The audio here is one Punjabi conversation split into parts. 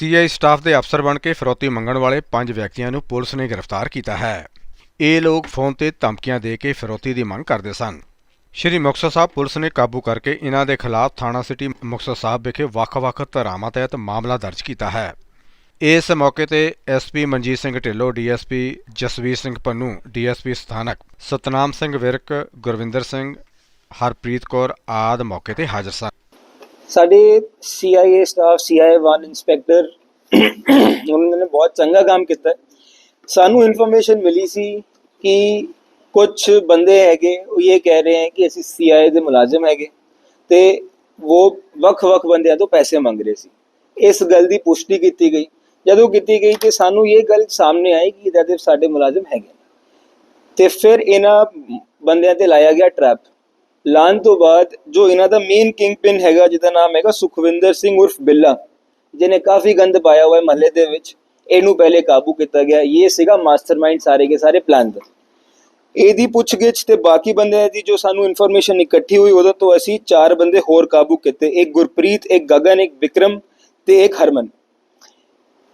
ਸੀਆਈ ਸਟਾਫ ਦੇ ਅਫਸਰ ਬਣ ਕੇ ਫਿਰੌਤੀ ਮੰਗਣ ਵਾਲੇ ਪੰਜ ਵਿਅਕਤੀਆਂ ਨੂੰ ਪੁਲਿਸ ਨੇ ਗ੍ਰਿਫਤਾਰ ਕੀਤਾ ਹੈ। ਇਹ ਲੋਕ ਫੋਨ ਤੇ ਧਮਕੀਆਂ ਦੇ ਕੇ ਫਿਰੌਤੀ ਦੀ ਮੰਗ ਕਰਦੇ ਸਨ। ਸ਼੍ਰੀ ਮੁਕਤਸਰ ਸਾਹਿਬ ਪੁਲਿਸ ਨੇ ਕਾਬੂ ਕਰਕੇ ਇਹਨਾਂ ਦੇ ਖਿਲਾਫ ਥਾਣਾ ਸਿਟੀ ਮੁਕਤਸਰ ਸਾਹਿਬ ਵਿਖੇ ਵੱਖ-ਵੱਖ ਧਾਰਾਵਾਂ ਤਹਿਤ ਮਾਮਲਾ ਦਰਜ ਕੀਤਾ ਹੈ। ਇਸ ਮੌਕੇ ਤੇ SP Manjit Singh Dhillon DSP Jasvir Singh Pannu DSP ਸਥਾਨਕ ਸਤਨਾਮ ਸਿੰਘ ਵਿਰਕ, ਗੁਰਵਿੰਦਰ ਸਿੰਘ, ਹਰਪ੍ਰੀਤ ਕੌਰ ਆਦ ਮੌਕੇ ਤੇ ਹਾਜ਼ਰ ਸਨ। ਸਾਡੇ CIA ਸਟਾਫ CIA 1 ਇੰਸਪੈਕਟਰ ਉਹਨਾਂ ਨੇ ਬਹੁਤ ਚੰਗਾ ਕੰਮ ਕੀਤਾ। ਸਾਨੂੰ ਇਨਫੋਰਮੇਸ਼ਨ ਮਿਲੀ ਸੀ ਕਿ ਕੁਝ ਬੰਦੇ ਹੈਗੇ, ਉਹ ਇਹ ਕਹਿ ਰਹੇ ਹਨ ਕਿ ਅਸੀਂ CIA ਦੇ ਮੁਲਾਜ਼ਮ ਹੈਗੇ ਤੇ ਉਹ ਵੱਖ-ਵੱਖ ਬੰਦਿਆਂ ਤੋਂ ਪੈਸੇ ਮੰਗ ਰਹੇ ਸੀ। ਇਸ ਗੱਲ ਦੀ ਪੁਸ਼ਟੀ ਕੀਤੀ ਗਈ। ਜਦੋਂ ਕੀਤੀ ਗਈ ਤੇ ਸਾਨੂੰ ਇਹ ਗੱਲ ਸਾਹਮਣੇ ਆਈ ਕਿ ਇਹਦੇ ਸਾਡੇ ਮੁਲਾਜ਼ਮ ਹੈਗੇ ਤੇ ਫਿਰ ਇਹਨਾਂ ਬੰਦਿਆਂ ਤੇ ਲਾਇਆ ਗਿਆ ਟਰੈਪ ਲਾਉਣ ਤੋਂ ਬਾਅਦ ਜੋ ਇਹਨਾਂ ਦਾ ਮੇਨ ਕਿੰਗ ਪਿਨ ਹੈਗਾ, ਜਿਹਦਾ ਨਾਮ ਹੈਗਾ ਸੁਖਵਿੰਦਰ ਸਿੰਘ ਉਰਫ ਬਿੱਲਾ ਜਿਹਨੇ ਕਾਫੀ ਗੰਦ ਪਾਇਆ ਹੋਇਆ ਹੈ ਮਹੱਲੇ ਦੇ ਵਿੱਚ, ਇਹਨੂੰ ਪਹਿਲੇ ਕਾਬੂ ਕੀਤਾ ਗਿਆ। ਇਹ ਸੀਗਾ ਮਾਸਟਰਮਾਈਂਡ ਸਾਰੇ ਕੇ ਸਾਰੇ ਪਲਾਨ ਦਾ। ਇਹਦੀ ਪੁੱਛਗਿੱਛ ਤੇ ਬਾਕੀ ਬੰਦਿਆਂ ਦੀ ਜੋ ਸਾਨੂੰ ਇਨਫੋਰਮੇਸ਼ਨ ਇਕੱਠੀ ਹੋਈ, ਉਹਦੇ ਤੋਂ ਅਸੀਂ ਚਾਰ ਬੰਦੇ ਹੋਰ ਕਾਬੂ ਕੀਤੇ। ਇੱਕ ਗੁਰਪ੍ਰੀਤ, ਇੱਕ ਗਗਨ, ਇੱਕ ਵਿਕਰਮ ਤੇ ਇੱਕ ਹਰਮਨ।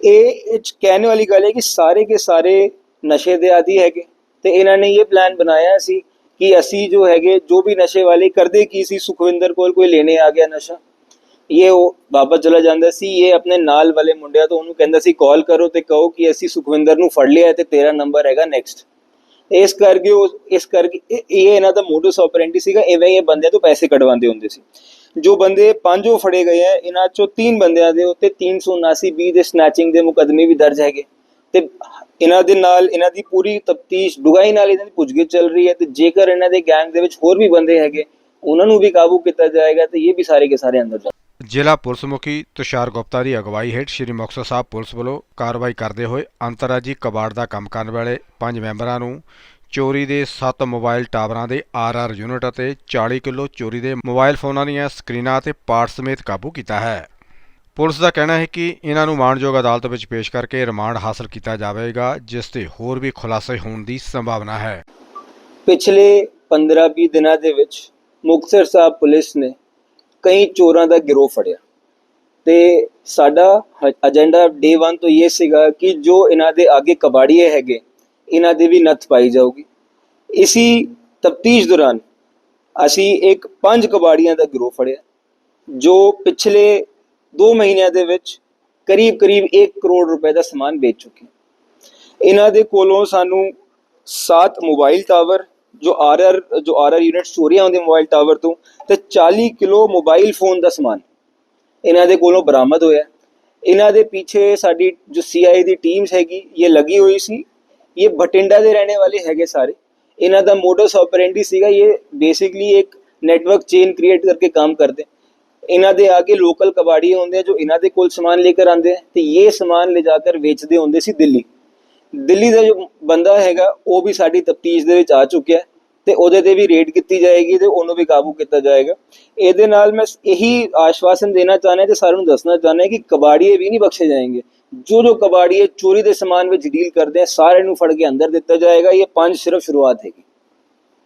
ਇਹ ਇਹ ਕਹਿਣ ਵਾਲੀ ਗੱਲ ਹੈ ਕਿ ਸਾਰੇ ਕੇ ਸਾਰੇ ਨਸ਼ੇ ਦੇ ਆਦੀ ਹੈਗੇ ਤੇ ਇਹਨਾਂ ਨੇ ਇਹ ਪਲਾਨ ਬਣਾਇਆ ਸੀ ਕਿ ਅਸੀਂ ਜੋ ਹੈਗੇ, ਜੋ ਵੀ ਨਸ਼ੇ ਵਾਲੇ ਕਰਦੇ ਕੀ ਸੀ, ਸੁਖਵਿੰਦਰ ਕੋਲ ਕੋਈ ਲੈਣੇ ਆ ਗਿਆ ਨਸ਼ਾ। ਇਹ ਉਹ ਚਲਾ ਜਾਂਦਾ ਸੀ, ਇਹ ਆਪਣੇ ਨਾਲ ਵਾਲੇ ਮੁੰਡਿਆਂ ਤੋਂ ਉਹਨੂੰ ਕਹਿੰਦਾ ਸੀ ਕਾਲ ਕਰੋ ਤੇ ਕਹੋ ਕਿ ਅਸੀਂ ਸੁਖਵਿੰਦਰ ਨੂੰ ਫੜ ਲਿਆ ਤੇ ਤੇਰਾ ਨੰਬਰ ਹੈਗਾ ਨੈਕਸਟ ਇਸ ਕਰਕੇ ਉਹ, ਇਸ ਕਰਕੇ ਇਹ ਇਹਨਾਂ ਦਾ ਮੋਡਸ ਆਪਰੈਂਡੀ ਸੀਗਾ ਐਵੇਂ ਇਹ ਬੰਦਿਆਂ ਤੋਂ ਪੈਸੇ ਕਢਵਾਉਂਦੇ ਹੁੰਦੇ ਸੀ। ਜੋ ਬੰਦੇ ਪੰਜੋ ਫੜੇ ਗਏ ਆ, ਇਹਨਾਂ ਚੋਂ ਤਿੰਨ ਬੰਦਿਆਂ ਦੇ ਉੱਤੇ 379 ਬੀ ਦੇ ਸਨੈਚਿੰਗ ਦੇ ਮੁਕਦਮੇ ਵੀ ਦਰਜ ਹੈਗੇ। ਤੇ ਇਹਨਾਂ ਦੇ ਨਾਲ, ਇਹਨਾਂ ਦੀ ਪੂਰੀ ਤਫਤੀਸ਼ ਡੁਗਾਈ ਨਾਲ ਇਹਨਾਂ ਦੀ ਪੁੱਛਗਿੱਛ ਚੱਲ ਰਹੀ ਹੈ ਤੇ ਜੇਕਰ ਇਹਨਾਂ ਦੇ ਗੈਂਗ ਦੇ ਵਿੱਚ ਹੋਰ ਵੀ ਬੰਦੇ ਹੈਗੇ, ਉਹਨਾਂ ਨੂੰ ਵੀ ਕਾਬੂ ਕੀਤਾ ਜਾਏਗਾ ਤੇ ਇਹ ਵੀ ਸਾਰੇ ਕੇ ਸਾਰੇ ਅੰਦਰ ਜਾ ਜ਼ਿਲ੍ਹਾ ਪੁਲਿਸ ਮੁਖੀ ਤੁਸ਼ਾਰ ਗੁਪਤਾ ਦੀ ਅਗਵਾਈ ਹੇਠ ਸ਼੍ਰੀ ਮੁਕਤਸਰ ਸਾਹਿਬ ਪੁਲਿਸ ਵੱਲੋਂ ਕਾਰਵਾਈ ਕਰਦੇ ਹੋਏ ਅੰਤਰਰਾਜੀ ਕਬਾੜ ਦਾ ਕੰਮ ਕਰਨ ਵਾਲੇ ਪੰਜ ਮੈਂਬਰਾਂ ਨੂੰ ਚੋਰੀ ਦੇ 7 ਮੋਬਾਈਲ ਟਾਵਰਾਂ ਦੇ ਆਰ-ਆਰ ਯੂਨਿਟ ਅਤੇ 40 ਕਿਲੋ ਚੋਰੀ ਦੇ ਮੋਬਾਈਲ ਫੋਨਾਂ ਦੀਆਂ ਸਕਰੀਨਾਂ ਅਤੇ ਪਾਰਟਸ ਸਮੇਤ ਕਾਬੂ ਕੀਤਾ ਹੈ। ਪੁਲਿਸ ਦਾ ਕਹਿਣਾ ਹੈ ਕਿ ਇਹਨਾਂ ਨੂੰ ਮਾਣਯੋਗ ਅਦਾਲਤ ਵਿੱਚ ਪੇਸ਼ ਕਰਕੇ ਰਿਮਾਂਡ ਹਾਸਲ ਕੀਤਾ ਜਾਵੇਗਾ, ਜਿਸ ਤੇ ਹੋਰ ਵੀ ਖੁਲਾਸੇ ਹੋਣ ਦੀ ਸੰਭਾਵਨਾ ਹੈ। ਪਿਛਲੇ 15-20 ਦਿਨਾਂ ਦੇ ਵਿੱਚ ਮੁਕਤਸਰ ਸਾਹਿਬ ਪੁਲਿਸ ਨੇ ਕਈ ਚੋਰਾਂ ਦਾ ਗਿਰੋਹ ਫੜਿਆ। ਤੇ ਸਾਡਾ ਏਜੰਡਾ ਡੇ 1 ਤੋਂ ਇਹ ਸੀਗਾ ਕਿ ਜੋ ਇਹਨਾਂ ਦੇ ਅੱਗੇ ਕਬਾੜੀਏ ਹੈਗੇ, ਇਹਨਾਂ ਦੇ ਵੀ ਨੱਥ ਪਾਈ ਜਾਊਗੀ। ਇਸੀ ਤਫਤੀਸ਼ ਦੌਰਾਨ ਅਸੀਂ ਇੱਕ ਪੰਜ ਕਬਾੜੀਆਂ ਦਾ ਗਿਰੋਹ ਫੜਿਆ, ਜੋ ਪਿਛਲੇ 2 ਮਹੀਨਿਆਂ ਦੇ ਵਿੱਚ ਕਰੀਬ ਕਰੀਬ 1 ਕਰੋੜ ਰੁਪਏ ਦਾ ਸਮਾਨ ਵੇਚ ਚੁੱਕੇ। ਇਹਨਾਂ ਦੇ ਕੋਲੋਂ ਸਾਨੂੰ 7 ਮੋਬਾਈਲ ਟਾਵਰ ਜੋ ਆਰਆਰ ਜੋ ਆਰਆਰ ਯੂਨਿਟ ਚੋਰੀਆਂ ਹੁੰਦੇ ਮੋਬਾਈਲ ਟਾਵਰ ਤੋਂ, ਤੇ 40 ਕਿਲੋ ਮੋਬਾਈਲ ਫੋਨ ਦਾ ਸਮਾਨ। ਇਹਨਾਂ ਦੇ ਕੋਲੋਂ ਬਰਾਮਦ ਹੋਇਆ। ਇਹਨਾਂ ਦੇ ਪਿੱਛੇ ਸਾਡੀ ਜੋ ਸੀਆਈ ਦੀ ਟੀਮਸ ਹੈਗੀ, ਇਹ ਲੱਗੀ ਹੋਈ ਸੀ। ਇਹ ਬਟਿੰਡਾ ਦੇ ਰਹਿਣੇ ਵਾਲੇ ਹੈਗੇ ਸਾਰੇ। ਇਹਨਾਂ ਦਾ ਮੋਡਸ ਆਪਰੈਂਡੀ ਸੀਗਾ, ਇਹ ਬੇਸਿਕਲੀ ਇੱਕ ਨੈਟਵਰਕ ਚੇਨ ਕ੍ਰੀਏਟ ਕਰਕੇ ਕੰਮ ਕਰਦੇ। ਇਹਨਾਂ ਦੇ ਆਗੇ ਲੋਕਲ ਕਬਾੜੀ ਹੁੰਦੇ ਆ ਜੋ ਇਹਨਾਂ ਦੇ ਕੋਲ ਸਮਾਨ ਲੈ ਕੇ ਆਉਂਦੇ ਆ, ਤੇ ਇਹ ਸਮਾਨ ਲੈ ਜਾ ਕੇ ਵੇਚਦੇ ਹੁੰਦੇ ਸੀ ਦਿੱਲੀ। ਦਿੱਲੀ ਦਾ ਜੋ ਬੰਦਾ ਹੈਗਾ ਉਹ ਵੀ ਸਾਡੀ ਤਫਤੀਸ਼ ਦੇ ਵਿੱਚ ਆ ਚੁੱਕਿਆ ਤੇ ਉਹਦੇ ਤੇ ਵੀ ਰੇਡ ਕੀਤੀ ਜਾਏਗੀ ਤੇ ਉਹਨੂੰ ਵੀ ਕਾਬੂ ਕੀਤਾ ਜਾਏਗਾ। ਇਹਦੇ ਨਾਲ ਮੈਂ ਇਹੀ ਆਸ਼ਵਾਸਨ ਦੇਣਾ ਚਾਹੁੰਦਾ ਤੇ ਸਾਰਿਆਂ ਨੂੰ ਦੱਸਣਾ ਚਾਹੁੰਦਾ ਕਿ ਕਬਾੜੀਏ ਵੀ ਨਹੀਂ ਬਖਸ਼ੇ ਜਾਣਗੇ ਜੋ ਜੋ ਕਬਾੜੀਏ ਚੋਰੀ ਦੇ ਸਮਾਨ ਵਿੱਚ ਡੀਲ ਕਰਦੇ ਆ ਸਾਰਿਆਂ ਨੂੰ ਫੜ ਕੇ ਅੰਦਰ ਦਿੱਤਾ ਜਾਏਗਾ। ਇਹ ਪੰਜ ਸਿਰਫ ਸ਼ੁਰੂਆਤ ਹੈਗੀ।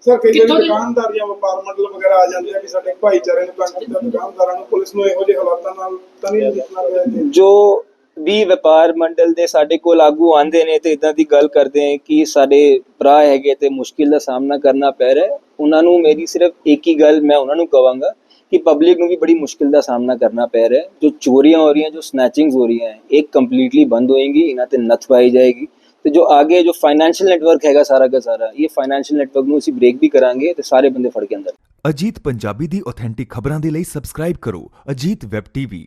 ਸਰ ਕਈ ਕਿੱਥੋਂ ਵਾਰੀ ਦੀ- ਦੁਕਾਨਦਾਰ ਜਾਂ ਵਪਾਰ ਮੰਡਲ ਵਗੈਰਾ ਆ ਜਾਂਦੇ ਆ ਕਿ ਸਾਡੇ ਭਾਈਚਾਰੇ ਨੂੰ ਤੰਗ ਕੀਤਾ ਦੁਕਾਨਦਾਰਾਂ ਨੂੰ ਪੁਲਿਸ ਨੂੰ ਇਹੋ ਜਿਹੇ ਹਾਲਾਤਾਂ ਨਾਲ ਤਾਂ ਨਹੀਂ ਨਿਪਟਣਾ ਪਿਆ ਕਿ ਜੋ ਵੀ ਵਪਾਰ ਮੰਡਲ ਦੇ ਸਾਡੇ ਕੋਲ ਆਗੂ ਆਂਦੇ ਨੇ ਤੇ ਇਦਾਂ ਦੀ ਗੱਲ ਕਰਦੇ ਆ ਕਿ ਸਾਡੇ ਭਰਾ ਹੈਗੇ ਤੇ ਮੁਸ਼ਕਿਲ ਦਾ ਸਾਹਮਣਾ ਕਰਨਾ ਪੈ ਰਿਹਾ ਉਹਨਾਂ ਨੂੰ ਮੇਰੀ ਸਿਰਫ ਇੱਕ ਹੀ ਗੱਲ ਮੈਂ ਉਹਨਾਂ ਨੂੰ ਕਵਾਂਗਾ ਕਿ ਪਬਲਿਕ ਨੂੰ ਵੀ ਬੜੀ ਮੁਸ਼ਕਿਲ ਦਾ ਸਾਹਮਣਾ ਕਰਨਾ ਪੈ ਰਿਹਾ ਜੋ ਚੋਰੀਆਂ ਹੋ ਰਹੀਆਂ, ਜੋ ਸਨੈਚਿੰਗਸ ਹੋ ਰਹੀਆਂ ਇਹ ਕੰਪਲੀਟਲੀ ਬੰਦ ਹੋਏਗੀ, ਇਹਨਾਂ ਤੇ ਨੱਥ ਪਾਈ ਜਾਏਗੀ ਤੇ ਜੋ ਆਗੇ ਜੋ ਫਾਈਨੈਂਸ਼ੀਅਲ ਨੈਟਵਰਕ ਹੈਗਾ ਸਾਰਾ ਦਾ ਸਾਰਾ, ਇਹ ਫਾਈਨੈਂਸ਼ੀਅਲ ਨੈਟਵਰਕ ਨੂੰ ਅਸੀਂ ਬ੍ਰੇਕ ਵੀ ਕਰਾਂਗੇ ਤੇ ਸਾਰੇ ਬੰਦੇ ਫੜ ਕੇ ਅੰਦਰ ਅਜੀਤ ਪੰਜਾਬੀ ਦੀ ਆਥੈਂਟਿਕ ਖਬਰਾਂ ਦੇ ਲਈ ਸਬਸਕ੍ਰਾਈਬ ਕਰੋ ਅਜੀਤ ਵੈਬ ਟੀਵੀ